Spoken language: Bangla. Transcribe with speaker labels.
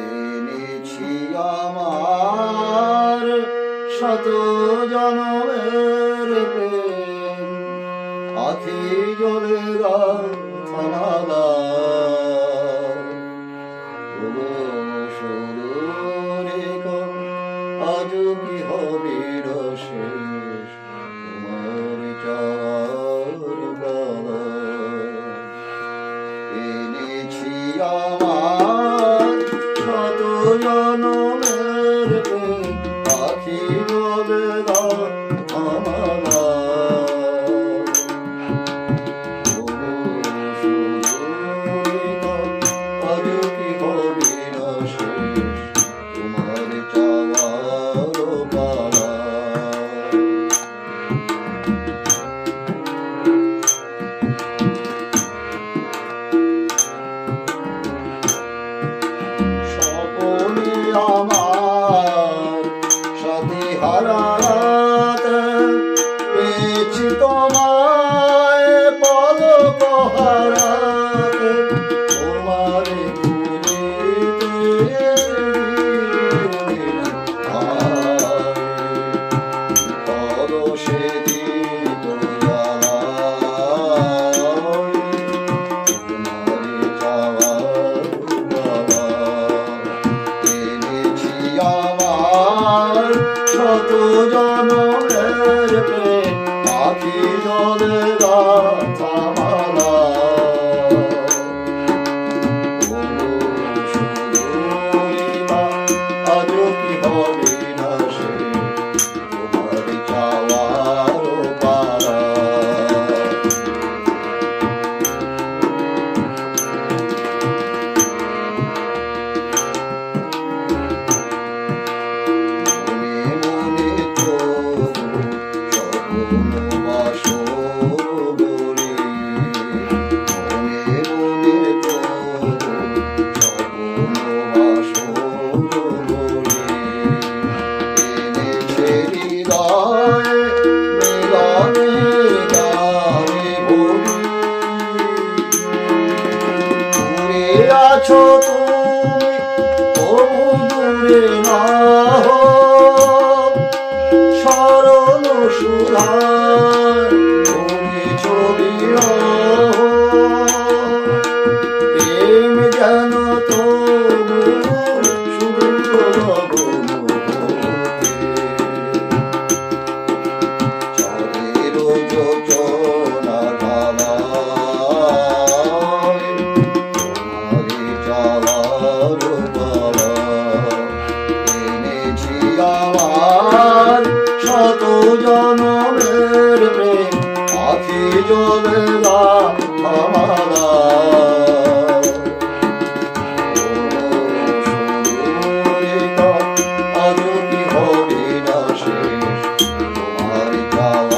Speaker 1: এনেছি আমার শত জনমের প্রেম। আথি জলে গানালা আজ কি হবে শেষ তোমার চার বাবা এনেছি আর Hare Rama. শত জনমের প্রেম আখি জলে রাতামালা আজ কি হবে? সুধা Hatice oluna amana Adı bir hobi naşir Kumari kalan